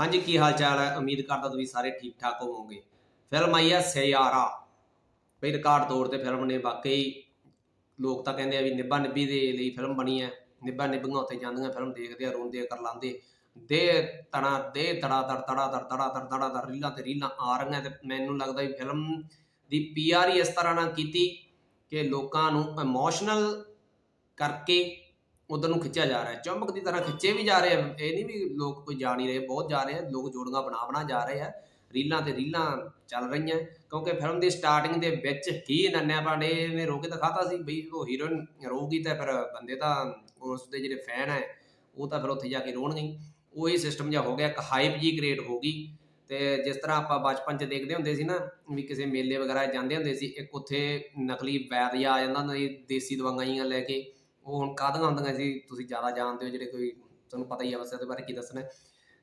ਹਾਂਜੀ, ਕੀ ਹਾਲ ਚਾਲ ਹੈ? ਉਮੀਦ ਕਰਦਾ ਤੁਸੀਂ ਸਾਰੇ ਠੀਕ ਠਾਕ ਹੋਵੋਗੇ। ਫਿਲਮ ਆਈ ਹੈ ਸਿਆਰਾ। ਬਈ ਰਿਕਾਰਡ ਤੋੜ ਤੇ ਫਿਲਮ ਨੇ ਵਾਕਈ ਲੋਕ ਤਾਂ ਕਹਿੰਦੇ ਆ ਵੀ ਨਿੱਬਾ ਨਿੱਬੀ ਦੇ ਲਈ ਫਿਲਮ ਬਣੀ ਹੈ। ਨਿੱਬਾ ਨਿੱਬੀਆਂ ਉੱਤੇ ਜਾਂਦੀਆਂ, ਫਿਲਮ ਦੇਖਦੇ ਆ, ਰੋਂਦੇ ਆ, ਕਰ ਲਾਂਦੇ। ਦੇ ਤੜਾ ਦੇ ਤੜਾ, ਤੜ ਤੜਾ ਤੜ ਤੜਾ ਤੜ ਤੜਾ, ਤੜ, ਰੀਲਾਂ ਤੇ ਰੀਲਾਂ ਆ ਰਹੀਆਂ ਤੇ ਮੈਨੂੰ ਲੱਗਦਾ ਵੀ ਫਿਲਮ ਦੀ ਪੀਆਰ ਹੀ ਇਸ ਤਰ੍ਹਾਂ ਨਾਲ ਕੀਤੀ ਕਿ ਲੋਕਾਂ ਨੂੰ ਇਮੋਸ਼ਨਲ ਕਰਕੇ ਉਧਰ ਨੂੰ ਖਿੱਚਿਆ ਜਾ ਰਿਹਾ ਹੈ। ਚੁੰਬਕ ਦੀ ਤਰ੍ਹਾਂ ਖਿੱਚੇ ਵੀ ਜਾ ਰਹੇ ਆ ਇਹ ਨਹੀਂ ਵੀ ਲੋਕ ਕੋਈ ਜਾ ਨਹੀਂ ਰਹੇ, ਬਹੁਤ ਜਾ ਰਹੇ ਆ ਲੋਕ ਜੋੜੀਆਂ ਬਣਾ ਬਣਾ ਜਾ ਰਹੇ ਆ। ਰੀਲਾਂ ਤੇ ਰੀਲਾਂ ਚੱਲ ਰਹੀਆਂ। ਕਿਉਂਕਿ ਫਿਲਮ ਦੀ ਸਟਾਰਟਿੰਗ ਦੇ ਵਿੱਚ ਹੀ ਨੰਨਿਆ ਪਾਂਡੇ ਨੇ ਰੋ ਕੇ ਦਿਖਾਤਾ ਸੀ ਬਈ, ਉਹ ਹੀਰੋਇਨ ਰੋਗੀ ਤਾਂ ਫਿਰ ਬੰਦੇ ਤਾਂ ਉਸ ਦੇ ਜਿਹੜੇ ਫੈਨ ਹੈ, ਉਹ ਤਾਂ ਫਿਰ ਉੱਥੇ ਜਾ ਕੇ ਰੋਣਗੇ ਹੀ। ਉਹੀ ਸਿਸਟਮ ਜਿਹਾ ਹੋ ਗਿਆ। ਇੱਕ ਹਾਈਪ ਜੀ ਕ੍ਰੀਏਟ ਹੋ ਗਈ। ਤੇ ਜਿਸ ਤਰ੍ਹਾਂ ਆਪਾਂ ਬਚਪਨ 'ਚ ਦੇਖਦੇ ਹੁੰਦੇ ਸੀ ਨਾ, ਵੀ ਕਿਸੇ ਮੇਲੇ ਵਗੈਰਾ ਜਾਂਦੇ ਹੁੰਦੇ ਸੀ, ਇੱਕ ਉੱਥੇ ਨਕਲੀ ਵੈਦ ਜਿਹਾ ਆ ਜਾਂਦਾ ਹੁੰਦਾ ਸੀ, ਦੇਸੀ ਦਵਾਈਆਂ ਲੈ ਕੇ। ਉਹ ਹੁਣ ਕਾਹਦੀਆਂ ਹੁੰਦੀਆਂ ਸੀ ਤੁਸੀਂ ਜ਼ਿਆਦਾ ਜਾਣਦੇ ਹੋ ਜਿਹੜੇ ਕੋਈ ਤੁਹਾਨੂੰ ਪਤਾ ਹੀ ਆ ਬਸ ਇਹਦੇ ਬਾਰੇ ਕੀ ਦੱਸਣਾ ਹੈ।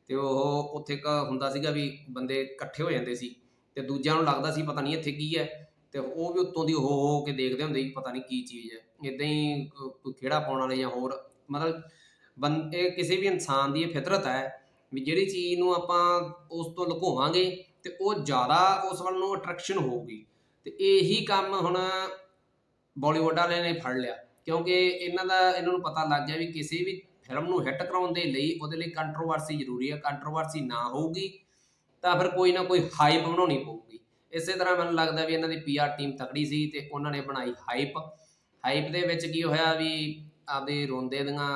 ਤੇ ਉਹ ਉੱਥੇ ਇੱਕ ਹੁੰਦਾ ਸੀਗਾ ਵੀ ਬੰਦੇ ਇਕੱਠੇ ਹੋ ਜਾਂਦੇ ਸੀ ਤੇ ਦੂਜਿਆਂ ਨੂੰ ਲੱਗਦਾ ਸੀ ਪਤਾ ਨਹੀਂ ਇੱਥੇ ਕੀ ਹੈ ਤੇ ਉਹ ਵੀ ਉੱਤੋਂ ਦੀ ਹੋ ਹੋ ਕੇ ਦੇਖਦੇ ਹੁੰਦੇ ਸੀ ਪਤਾ ਨਹੀਂ ਕੀ ਚੀਜ਼ ਹੈ। ਇਦਾਂ ਹੀ ਕੋ- ਕੋਈ ਖੇੜਾ ਪਾਉਣ ਵਾਲੇ ਜਾਂ ਹੋਰ ਮਤਲਬ ਬੰਦੇ ਕਿਸੇ ਵੀ ਇਨਸਾਨ ਦੀ ਇਹ ਫਿਤਰਤ ਹੈ ਵੀ ਜਿਹੜੀ ਚੀਜ਼ ਨੂੰ ਆਪਾਂ ਉਸ ਤੋਂ ਲੁਕੋਵਾਂਗੇ ਤੇ ਉਹ ਜ਼ਿਆਦਾ ਉਸ ਵੱਲ ਨੂੰ ਅਟਰੈਕਸ਼ਨ ਹੋਊਗੀ। ਤੇ ਇਹੀ ਕੰਮ ਹੁਣ ਬਾਲੀਵੁੱਡ ਵਾਲਿਆਂ ਨੇ ਫੜ ਲਿਆ। ਕਿਉਂਕਿ ਇਹਨਾਂ ਦਾ, ਇਹਨਾਂ ਨੂੰ ਪਤਾ ਲੱਗ ਗਿਆ ਵੀ ਕਿਸੇ ਵੀ ਫਿਲਮ ਨੂੰ ਹਿੱਟ ਕਰਾਉਣ ਦੇ ਲਈ ਉਹਦੇ ਲਈ ਕੰਟਰੋਵਰਸੀ ਜ਼ਰੂਰੀ ਹੈ ਕੰਟਰੋਵਰਸੀ ਨਾ ਹੋਊਗੀ ਤਾਂ ਫਿਰ ਕੋਈ ਨਾ ਕੋਈ ਹਾਈਪ ਬਣਾਉਣੀ ਪਊਗੀ। ਇਸੇ ਤਰ੍ਹਾਂ ਮੈਨੂੰ ਲੱਗਦਾ ਵੀ ਇਹਨਾਂ ਦੀ ਪੀਆਰ ਟੀਮ ਤਕੜੀ ਸੀ ਤੇ ਉਹਨਾਂ ਨੇ ਬਣਾਈ ਹਾਈਪ ਹਾਈਪ ਦੇ ਵਿੱਚ ਕੀ ਹੋਇਆ ਵੀ ਆਪਦੇ ਰੋਂਦੇ ਦੀਆਂ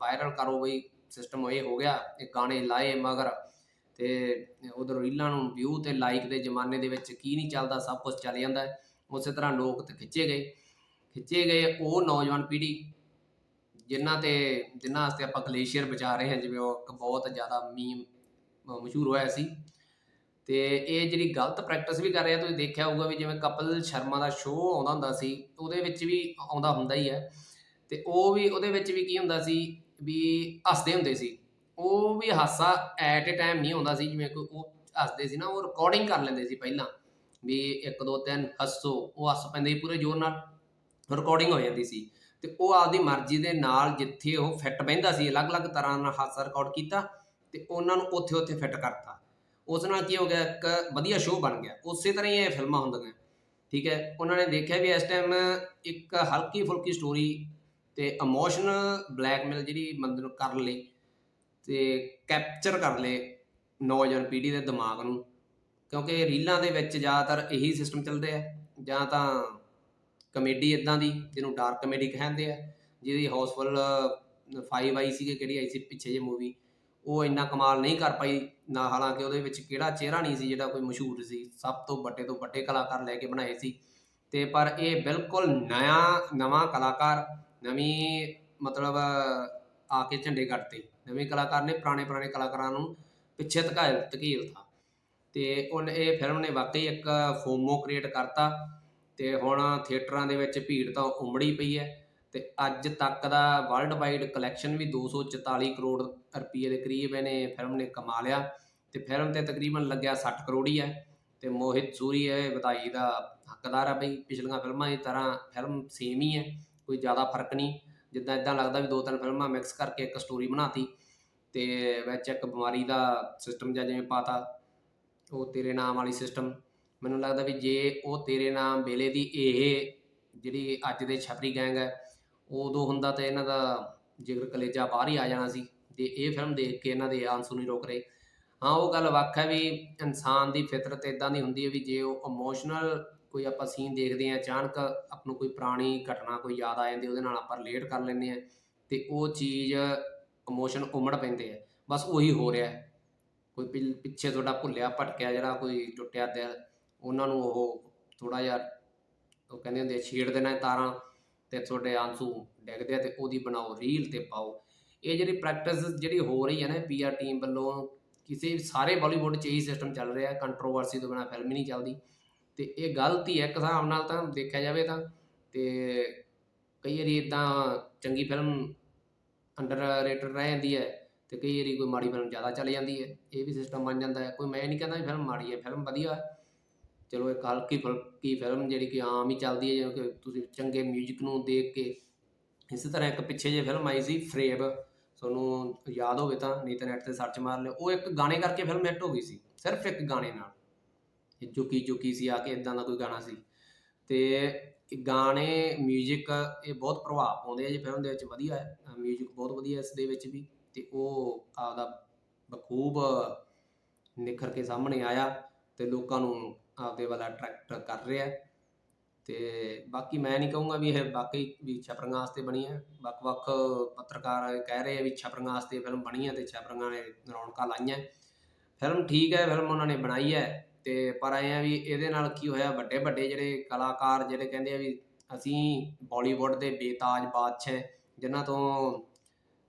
ਵਾਇਰਲ ਕਰੋ ਬਈ ਸਿਸਟਮ ਇਹ ਹੋ ਗਿਆ, ਇਹ ਗਾਣੇ ਲਾਏ ਮਗਰ ਤੇ ਉਧਰ ਰੀਲਾਂ ਨੂੰ ਵਿਊ ਤੇ ਲਾਈਕ ਦੇ ਜ਼ਮਾਨੇ ਦੇ ਵਿੱਚ ਕੀ ਨਹੀਂ ਚੱਲਦਾ, ਸਭ ਕੁਝ ਚੱਲ ਜਾਂਦਾ। ਉਸੇ ਤਰ੍ਹਾਂ ਲੋਕ ਤੇ ਖਿੱਚੇ ਗਏ। ਖਿੱਚੇ ਗਏ ਉਹ ਨੌਜਵਾਨ ਪੀੜ੍ਹੀ, ਜਿਨ੍ਹਾਂ ਤੇ, ਜਿਨ੍ਹਾਂ ਵਾਸਤੇ ਆਪਾਂ ਗਲੇਸ਼ੀਅਰ ਬਚਾ ਰਹੇ ਹਾਂ, ਜਿਵੇਂ ਉਹ ਇੱਕ ਬਹੁਤ ਜ਼ਿਆਦਾ ਮੀਮ ਮਸ਼ਹੂਰ ਹੋਇਆ ਸੀ। ਤੇ ਇਹ ਜਿਹੜੀ ਗਲਤ ਪ੍ਰੈਕਟਿਸ ਵੀ ਕਰ ਰਿਹਾ, ਤੁਸੀਂ ਦੇਖਿਆ ਹੋਊਗਾ ਵੀ ਜਿਵੇਂ ਕਪਲ ਸ਼ਰਮਾ ਦਾ ਸ਼ੋਅ ਆਉਂਦਾ ਹੁੰਦਾ ਸੀ, ਉਹਦੇ ਵਿੱਚ ਵੀ ਆਉਂਦਾ ਹੁੰਦਾ ਹੀ ਹੈ। ਤੇ ਉਹ ਵੀ, ਉਹਦੇ ਵਿੱਚ ਵੀ ਕੀ ਹੁੰਦਾ ਸੀ ਵੀ ਹੱਸਦੇ ਹੁੰਦੇ ਸੀ। ਉਹ ਵੀ ਹਾਸਾ ਐਟ ਅ ਟਾਈਮ ਨਹੀਂ ਆਉਂਦਾ ਸੀ, ਜਿਵੇਂ ਕੋਈ ਉਹ ਹੱਸਦੇ ਸੀ ਨਾ, ਉਹ ਰਿਕਾਰਡਿੰਗ ਕਰ ਲੈਂਦੇ ਸੀ ਪਹਿਲਾਂ। ਵੀ 1 2 3 ਹੱਸੋ, ਉਹ ਹੱਸ ਪੈਂਦੇ ਸੀ ਪੂਰੇ ਜ਼ੋਰ ਨਾਲ। ਰਿਕਾਰਡਿੰਗ ਹੋ ਜਾਂਦੀ ਸੀ। ਤੇ ਉਹ ਆਪਦੀ ਮਰਜ਼ੀ ਦੇ ਨਾਲ ਜਿੱਥੇ ਉਹ ਫਿੱਟ ਬਹਿੰਦਾ ਸੀ, ਅਲੱਗ-ਅਲੱਗ ਤਰ੍ਹਾਂ ਨਾਲ ਹਾਸਾ ਰਿਕਾਰਡ ਕੀਤਾ ਤੇ ਉਹਨਾਂ ਨੂੰ ਉੱਥੇ-ਉੱਥੇ ਫਿੱਟ ਕਰਤਾ। ਉਸ ਨਾਲ ਕੀ ਹੋ ਗਿਆ, ਇੱਕ ਵਧੀਆ ਸ਼ੋਅ ਬਣ ਗਿਆ। ਉਸੇ ਤਰ੍ਹਾਂ ਹੀ ਇਹ ਫਿਲਮਾਂ ਹੁੰਦੀਆਂ। ਠੀਕ ਹੈ, ਉਹਨਾਂ ਨੇ ਦੇਖਿਆ ਵੀ ਇਸ ਟਾਈਮ ਇੱਕ ਹਲਕੀ ਫੁਲਕੀ ਸਟੋਰੀ ਤੇ ਇਮੋਸ਼ਨਲ ਬਲੈਕਮੇਲ ਜਿਹੜੀ ਬੰਦੇ ਨੂੰ ਕਰ ਲਈ ਤੇ ਕੈਪਚਰ ਕਰ ਲਏ ਨੌਜਵਾਨ ਪੀੜ੍ਹੀ ਦੇ ਦਿਮਾਗ ਨੂੰ। ਕਿਉਂਕਿ ਰੀਲਾਂ ਦੇ ਵਿੱਚ ਜ਼ਿਆਦਾਤਰ ਇਹੀ ਸਿਸਟਮ ਚੱਲਦੇ ਆ। ਜਾਂ ਤਾਂ ਕਮੇਡੀ ਇਦਾਂ ਦੀ, ਜਿਹਨੂੰ ਡਾਰਕ ਕਮੇਡੀ ਕਹਿੰਦੇ ਆ, ਜਿਹਦੀ ਹਾਊਸਫੁੱਲ 5 ਆਈ ਸੀ ਕਿਹੜੀ ਆਈ ਸੀ ਪਿੱਛੇ ਜੇ ਮੂਵੀ ਉਹ ਇੰਨਾ ਕਮਾਲ ਨਹੀਂ ਕਰ ਪਾਈ, ਨਾ ਹਾਲਾਂਕਿ ਉਹਦੇ ਵਿੱਚ ਕਿਹੜਾ ਚਿਹਰਾ ਨਹੀਂ ਸੀ ਜਿਹੜਾ ਕੋਈ ਮਸ਼ਹੂਰ ਸੀ, ਸਭ ਤੋਂ ਵੱਡੇ ਤੋਂ ਵੱਡੇ ਕਲਾਕਾਰ ਲੈ ਕੇ ਬਣਾਏ ਸੀ, ਤੇ ਪਰ ਇਹ ਬਿਲਕੁਲ ਨया ਨਵਾਂ ਕਲਾਕਾਰ, ਨਵੀਂ ਮਤਲਬ ਆ ਕੇ ਝੰਡੇ ਗੱਡਤੇ ਨਵੇਂ ਕਲਾਕਾਰ ਨੇ ਪੁਰਾਣੇ ਪੁਰਾਣੇ ਕਲਾਕਾਰਾਂ ਨੂੰ ਪਿੱਛੇ ਧਕਾਇਲ ਧਕੀਲਤਾ, ਤੇ ਉਹਨੇ, ਇਹ ਫਿਲਮ ਨੇ ਵਾਕਈ ਇੱਕ, ਫੋਮੋ ਕ੍ਰੀਏਟ ਕਰਤਾ ਤੇ ਹੁਣ ਥੀਏਟਰਾਂ ਦੇ ਵਿੱਚ ਭੀੜ ਤਾਂ ਉਮੜੀ ਪਈ ਹੈ ਤੇ ਅੱਜ ਤੱਕ ਦਾ ਵਰਲਡ ਵਾਈਡ ਕਲੈਕਸ਼ਨ ਵੀ 244 ਕਰੋੜ ਰੁਪਏ ਦੇ ਕਰੀਬ ਇਹਨੇ ਫਿਲਮ ਨੇ ਕਮਾ ਲਿਆ ਤੇ ਫਿਲਮ ਤੇ ਤਕਰੀਬਨ ਲੱਗਿਆ 60 ਕਰੋੜ ਹੀ ਹੈ ਤੇ ਮੋਹਿਤ ਸੂਰੀ ਇਹ ਵਧਾਈ ਦਾ ਹੱਕਦਾਰ ਆ ਬਈ, ਪਿਛਲੀਆਂ ਫਿਲਮਾਂ ਦੀ ਤਰ੍ਹਾਂ ਫਿਲਮ ਸੇਮ ਹੀ ਹੈ, ਕੋਈ ਜ਼ਿਆਦਾ ਫ਼ਰਕ ਨਹੀਂ। ਜਿੱਦਾਂ ਇਦਾਂ ਲੱਗਦਾ ਵੀ ਦੋ ਤਿੰਨ ਫਿਲਮਾਂ ਮਿਕਸ ਕਰਕੇ ਇੱਕ ਸਟੋਰੀ ਬਣਾਤੀ ਤੇ ਵਿੱਚ ਇੱਕ ਬਿਮਾਰੀ ਦਾ ਸਿਸਟਮ ਜਾਂ ਜਿਵੇਂ ਪਾਤਾ, ਉਹ ਤੇਰੇ ਨਾਮ ਵਾਲੀ ਸਿਸਟਮ ਮੈਨੂੰ ਲੱਗਦਾ ਵੀ ਜੇ ਉਹ ਤੇਰੇ ਨਾਮ ਵੇਲੇ ਦੀ ਇਹ ਜਿਹੜੀ ਅੱਜ ਦੇ ਛਪਰੀ ਗੈਂਗ ਹੈ, ਉਦੋਂ ਹੁੰਦਾ ਤਾਂ ਇਹਨਾਂ ਦਾ ਜਿਗਰ ਕਲੇਜਾ ਬਾਹਰ ਹੀ ਆ ਜਾਣਾ ਸੀ ਤੇ ਇਹ ਫਿਲਮ ਦੇਖ ਕੇ ਇਹਨਾਂ ਦੇ ਆਂਸੂ ਨਹੀਂ ਰੋਕ ਰਹੇ। ਹਾਂ, ਉਹ ਗੱਲ ਵੱਖ ਹੈ ਵੀ ਇਨਸਾਨ ਦੀ ਫਿਤਰਤ ਇਦਾਂ ਦੀ ਹੁੰਦੀ ਹੈ ਵੀ ਜੇ ਉਹ ਇਮੋਸ਼ਨਲ ਕੋਈ ਆਪਾਂ ਸੀਨ ਦੇਖਦੇ ਆ ਅਚਾਨਕ ਆਪ ਨੂੰ ਕੋਈ ਪੁਰਾਣੀ ਘਟਨਾ ਕੋਈ ਯਾਦ ਆ ਜਾਂਦੀ, ਉਹਦੇ ਨਾਲ ਆਪਾਂ ਰਿਲੇਟ ਕਰ ਲੈਂਦੇ ਆ ਤੇ ਉਹ ਚੀਜ਼ ਇਮੋਸ਼ਨ ਉਮੜ ਪੈਂਦੇ ਆ। ਬਸ ਉਹੀ ਹੋ ਰਿਹਾ ਕੋਈ ਪਿ- ਪਿੱਛੇ ਤੁਹਾਡਾ ਭੁੱਲਿਆ, ਭਟਕਿਆ ਜਿਹੜਾ ਕੋਈ ਟੁੱਟਿਆ ਦਿਲ ਉਹਨਾਂ ਨੂੰ ਉਹ ਥੋੜਾ ਜਿਹਾ ਉਹ ਕਹਿੰਦੇ ਹੁੰਦੇ ਆ, ਛੇੜ ਦੇਣਾ ਤਾਰਾਂ ਤੇ ਤੁਹਾਡੇ ਆਂਸੂ ਡਿੱਗਦੇ ਆ ਤੇ ਉਹਦੀ ਬਣਾਓ ਰੀਲ ਤੇ ਪਾਓ। ਇਹ ਜਿਹੜੀ ਪ੍ਰੈਕਟਿਸ ਜਿਹੜੀ ਹੋ ਰਹੀ ਹੈ ਨਾ ਪੀਆਰ ਟੀਮ ਵੱਲੋਂ ਕਿਸੇ ਸਾਰੇ ਬਾਲੀਵੁੱਡ 'ਚ ਇਹੀ ਸਿਸਟਮ ਚੱਲ ਰਿਹਾ ਹੈ ਕੰਟਰੋਵਰਸੀ ਤੋਂ ਬਿਨਾ ਫਿਲਮ ਹੀ ਨਹੀਂ ਚੱਲਦੀ। ਤੇ ਇਹ ਗਲਤ ਹੀ ਹੈ ਇੱਕ ਹਿਸਾਬ ਨਾਲ ਤਾਂ ਦੇਖਿਆ ਜਾਵੇ ਤਾਂ ਤੇ ਕਈ ਵਾਰੀ ਇਦਾਂ ਚੰਗੀ ਫਿਲਮ ਅੰਡਰ ਰੇਟਡ ਰਹਿ ਜਾਂਦੀ ਹੈ ਤੇ ਕਈ ਵਾਰੀ ਕੋਈ ਮਾੜੀ ਫਿਲਮ ਜ਼ਿਆਦਾ ਚੱਲ ਜਾਂਦੀ ਹੈ। ਇਹ ਵੀ ਸਿਸਟਮ ਬਣ ਜਾਂਦਾ ਹੈ। ਕੋਈ ਮੈਂ ਨਹੀਂ ਕਹਿੰਦਾ ਵੀ ਫਿਲਮ ਮਾੜੀ ਹੈ ਫਿਲਮ ਵਧੀਆ ਹੈ। ਚਲੋ ਇੱਕ ਹਲਕੀ ਫੁਲਕੀ ਫਿਲਮ ਜਿਹੜੀ ਕਿ ਆਮ ਹੀ ਚੱਲਦੀ ਹੈ ਜਿਵੇਂ ਕਿ ਤੁਸੀਂ ਚੰਗੇ 뮤직 ਨੂੰ ਦੇਖ ਕੇ ਇਸੇ ਤਰ੍ਹਾਂ ਇੱਕ ਪਿੱਛੇ ਜੇ ਫਿਲਮ ਆਈ ਸੀ ਫਰੇਬ ਤੁਹਾਨੂੰ ਯਾਦ ਹੋਵੇ ਤਾਂ ਨਹੀਂ ਤਾਂ ਨੈਟ ਤੇ ਸਰਚ ਮਾਰ ਲਿਓ ਉਹ ਇੱਕ ਗਾਣੇ ਕਰਕੇ ਫਿਲਮ ਹਿੱਟ ਹੋ ਗਈ ਸੀ ਸਿਰਫ ਇੱਕ ਗਾਣੇ ਨਾਲ ਇਹ ਚੁੱਕੀ ਚੁੱਕੀ ਸੀ ਆ ਕੇ ਇਦਾਂ ਦਾ ਕੋਈ ਗਾਣਾ ਸੀ ਤੇ ਇਹ ਗਾਣੇ 뮤직 ਇਹ ਬਹੁਤ ਪ੍ਰਭਾਵ ਪਾਉਂਦੇ ਆ ਜੀ ਫਿਲਮ ਦੇ ਵਿੱਚ ਵਧੀਆ ਹੈ 뮤직 ਬਹੁਤ ਵਧੀਆ ਇਸ ਦੇ ਵਿੱਚ ਵੀ ਤੇ ਉਹ ਆਪਦਾ ਬਖੂਬ ਨਿਖਰ ਕੇ ਸਾਹਮਣੇ ਆਇਆ ਤੇ ਲੋਕਾਂ ਨੂੰ ਆਪਦੇ ਵੱਲ ਅਟਰੈਕਟ ਕਰ ਰਿਹਾ ਹੈ। ਤੇ ਬਾਕੀ ਮੈਂ ਨਹੀਂ ਕਹੂੰਗਾ ਵੀ ਇਹ ਬਾਕੀ ਵੀ ਛਪਰੀਆਂ ਵਾਸਤੇ ਬਣੀ ਹੈ। ਵੱਖ-ਵੱਖ ਪੱਤਰਕਾਰ ਕਹਿ ਰਹੇ ਆ ਵੀ ਛਪਰੀਆਂ ਵਾਸਤੇ ਫਿਲਮ ਬਣੀ ਹੈ ਤੇ ਛਪਰੀਆਂ ਨੇ ਰੌਣਕਾਂ ਲਾਈਆਂ ਫਿਲਮ ਠੀਕ ਹੈ ਫਿਲਮ ਉਹਨਾਂ ਨੇ ਬਣਾਈ ਹੈ ਤੇ ਪਰ ਐ ਆ ਵੀ ਇਹਦੇ ਨਾਲ ਕੀ ਹੋਇਆ, ਵੱਡੇ ਵੱਡੇ ਜਿਹੜੇ ਕਲਾਕਾਰ ਜਿਹੜੇ ਕਹਿੰਦੇ ਆ ਵੀ ਅਸੀਂ ਬਾਲੀਵੁੱਡ ਦੇ ਬੇਤਾਜ ਬਾਦਸ਼ਾਹ ਜਿਨ੍ਹਾਂ ਤੋਂ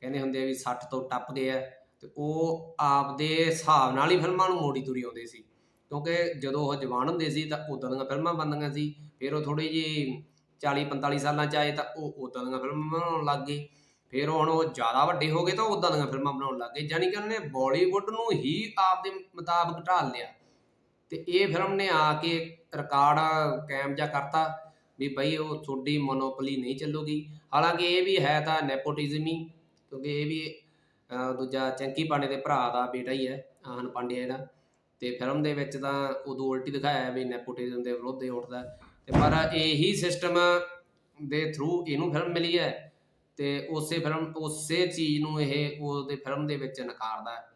ਕਹਿੰਦੇ ਹੁੰਦੇ ਆ ਵੀ 60 ਤੋਂ ਟੱਪਦੇ ਆ ਤੇ ਉਹ ਆਪਦੇ ਹਿਸਾਬ ਨਾਲ ਹੀ ਫਿਲਮਾਂ ਨੂੰ ਮੋੜੀ ਤੁਰੀ ਆਉਂਦੇ ਸੀ। ਕਿਉਂਕਿ ਜਦੋਂ ਉਹ ਜਵਾਨ ਹੁੰਦੇ ਸੀ ਤਾਂ ਉਦਾਂ ਦੀਆਂ ਫਿਲਮਾਂ ਬਣਦੀਆਂ ਸੀ, ਫਿਰ ਉਹ ਥੋੜੀ ਜੀ 40 45 ਸਾਲਾਂ ਚ ਆਏ ਤਾਂ ਉਹ ਉਦਾਂ ਦੀਆਂ ਫਿਲਮਾਂ ਬਣਾਉਣ ਲੱਗ ਗਏ। ਫਿਰ ਹੁਣ ਉਹ ਜ਼ਿਆਦਾ ਵੱਡੇ ਹੋ ਗਏ ਤਾਂ ਉਦਾਂ ਦੀਆਂ ਫਿਲਮਾਂ ਬਣਾਉਣ ਲੱਗ ਗਏ ਯਾਨੀ ਕਿ ਉਹਨੇ ਨੇ ਬਾਲੀਵੁੱਡ ਨੂੰ ਹੀ ਆਪ ਦੇ ਮੁਤਾਬਕ ਢਾਲ ਲਿਆ। ਤੇ ਇਹ ਫਿਲਮ ਨੇ ਆ ਕੇ ਰਿਕਾਰਡ ਕਾਇਮ ਜਾ ਕਰਤਾ ਵੀ ਬਈ ਉਹ ਤੁਹਾਡੀ ਮੋਨੋਪੋਲੀ ਨਹੀਂ ਚੱਲੂਗੀ। ਹਾਲਾਂਕਿ ਇਹ ਵੀ ਹੈ ਤਾਂ ਨੈਪੋਟਿਜ਼ਮ ਹੀ, ਕਿਉਂਕਿ ਇਹ ਵੀ ਦੂਜਾ ਚੰਕੀ ਪਾਂਡੇ ਦੇ ਭਰਾ ਦਾ ਬੇਟਾ ਹੀ ਹੈ, ਆਹਨ ਪਾਂਡੇ ਇਹਦਾ ਤੇ ਫਿਲਮ ਦੇ ਵਿੱਚ ਤਾਂ ਉਦੋਂ ਉਲਟੀ ਦਿਖਾਇਆ ਵੀ ਨੈਪੋਟਿਜ਼ਮ ਦੇ ਵਿਰੁੱਧ ਇਹ ਉੱਠਦਾ ਤੇ ਪਰ ਇਹੀ ਸਿਸਟਮ ਦੇ ਥਰੂ ਇਹਨੂੰ ਫਿਲਮ ਮਿਲੀ ਹੈ ਤੇ ਉਸੇ ਫਿਲਮ, ਉਸੇ ਚੀਜ਼ ਨੂੰ ਇਹ ਉਹਦੇ ਫਿਲਮ ਦੇ ਵਿੱਚ ਨਕਾਰਦਾ ਹੈ।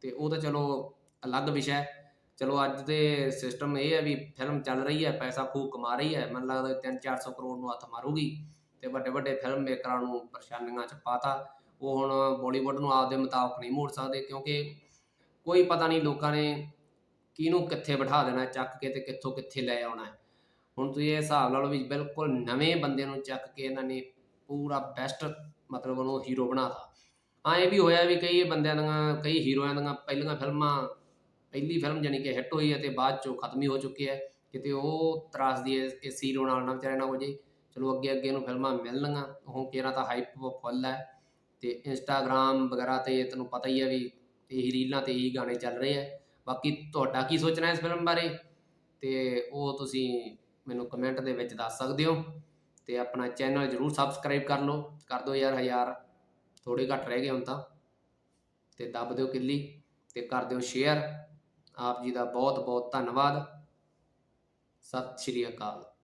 ਤੇ ਉਹ ਤਾਂ ਚਲੋ ਅਲੱਗ ਵਿਸ਼ਾ ਹੈ। ਚਲੋ ਅੱਜ ਦੇ ਸਿਸਟਮ ਇਹ ਹੈ ਵੀ ਫਿਲਮ ਚੱਲ ਰਹੀ ਹੈ, ਪੈਸਾ ਖੂਬ ਕਮਾ ਰਹੀ ਹੈ। ਮੈਨੂੰ ਲੱਗਦਾ 3-400 ਕਰੋੜ ਨੂੰ ਹੱਥ ਮਾਰੂਗੀ ਤੇ ਵੱਡੇ ਵੱਡੇ ਫਿਲਮ ਮੇਕਰਾਂ ਨੂੰ ਪਰੇਸ਼ਾਨੀਆਂ ਚ ਪਾਤਾ। ਉਹ ਹੁਣ ਬਾਲੀਵੁੱਡ ਨੂੰ ਆਪਦੇ ਮੁਤਾਬਕ ਨਹੀਂ ਮੋੜ ਸਕਦੇ ਕਿਉਂਕਿ ਕੋਈ ਪਤਾ ਨਹੀਂ ਲੋਕਾਂ ਨੇ ਕਿਹਨੂੰ ਕਿੱਥੇ ਬਿਠਾ ਦੇਣਾ, ਚੱਕ ਕੇ ਤੇ ਕਿੱਥੋਂ ਕਿੱਥੇ ਲੈ ਆਉਣਾ ਹੈ। ਹੁਣ ਤੁਸੀਂ ਇਹ ਹਿਸਾਬ ਲਾ ਲਓ ਵੀ ਬਿਲਕੁਲ ਨਵੇਂ ਬੰਦੇ ਨੂੰ ਚੱਕ ਕੇ ਇਹਨਾਂ ਨੇ ਪੂਰਾ ਬੈਸਟ ਮਤਲਬ ਉਹਨੂੰ ਹੀਰੋ ਬਣਾਤਾ ਹਾਂ, ਇਹ ਵੀ ਹੋਇਆ ਵੀ ਕਈ ਬੰਦਿਆਂ ਦੀਆਂ, ਕਈ ਹੀਰੋਆਂ ਦੀਆਂ ਪਹਿਲੀਆਂ ਫਿਲਮਾਂ, ਪਹਿਲੀ ਫਿਲਮ ਜਾਨੀ ਕਿ ਹਿੱਟ ਹੋਈ ਹੈ ਤੇ ਬਾਅਦ ਚੋਂ ਖਤਮ ਹੀ ਹੋ ਚੁੱਕੀ ਹੈ। ਕਿਤੇ ਉਹ ਤਰਾਸ ਦੀ ਇਸ ਹੀਰੋ ਨਾਲ ਨਾ ਵਿਚਾਰੇ ਨਾ ਹੋ ਜੇ। ਚਲੋ ਅੱਗੇ ਅੱਗੇ ਨੂੰ ਫਿਲਮਾਂ ਮਿਲਣਗੀਆਂ। ਉਹ ਕਿਹੜਾ ਤਾਂ ਹਾਈਪ ਫੁੱਲ ਹੈ। ਤੇ ਇੰਸਟਾਗ੍ਰam ਵਗੈਰਾ ਤੇ ਤੈਨੂੰ ਪਤਾ ਹੀ ਹੈ ਵੀ ਇਹੀ ਰੀਲਾਂ ਤੇ ਇਹੀ ਗਾਣੇ ਚੱਲ ਰਹੇ ਆ ਬਾਕੀ ਤੁਹਾਡਾ ਕੀ ਸੋਚਣਾ ਇਸ ਫਿਲਮ ਬਾਰੇ? ਤੇ ਉਹ ਤੁਸੀਂ ਮੈਨੂੰ ਕਮੈਂਟ ਦੇ ਵਿੱਚ ਦੱਸ ਸਕਦੇ ਹੋ। ਤੇ ਆਪਣਾ ਚੈਨਲ ਜਰੂਰ ਸਬਸਕ੍ਰਾਈਬ ਕਰ ਲਓ। ਕਰ ਦਿਓ ਯਾਰ ਹਜ਼ਾਰ। ਥੋੜੇ ਘੱਟ ਰਹਿ ਗਏ ਹੁਣ ਤਾਂ। ਤੇ ਦੱਬ ਦਿਓ ਕਿੱਲੀ। ਤੇ ਕਰ ਦਿਓ ਸ਼ੇਅਰ ਆਪ ਜੀ ਦਾ ਬਹੁਤ ਬਹੁਤ ਧੰਨਵਾਦ। ਸਤਿ ਸ਼੍ਰੀ ਅਕਾਲ।